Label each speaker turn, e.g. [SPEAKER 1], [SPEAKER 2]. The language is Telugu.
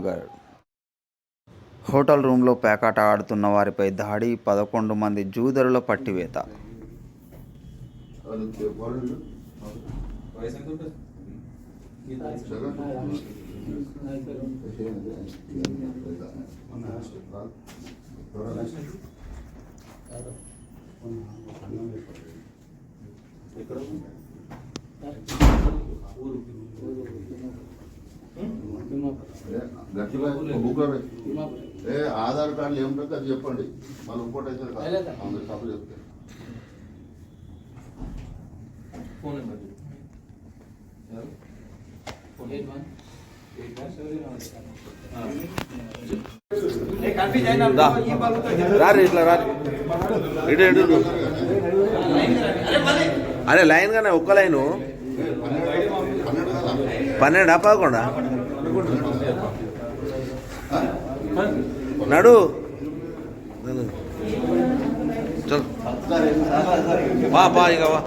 [SPEAKER 1] నగర్ హోటల్ రూమ్లో పేకాట ఆడుతున్న వారిపై దాడి పదకొండు మంది జూదరుల పట్టివేత.
[SPEAKER 2] ఎక్కడ
[SPEAKER 3] గట్టిగా బుక్లో పెట్టి. ఏ ఆధార్ కార్డులు ఏమిటో అది చెప్పండి. మళ్ళీ ఇంకోటి అయితే కాదు. అవును, తప్పు చెప్తే.
[SPEAKER 2] Phone number.
[SPEAKER 4] రారు ఇట్లా రారు. ఇటు ఇటు. అరే లైన్. గానే ఒక్క లైను పన్నెండా పదకొండా? నడు. చల్. వా పా ఇక వా.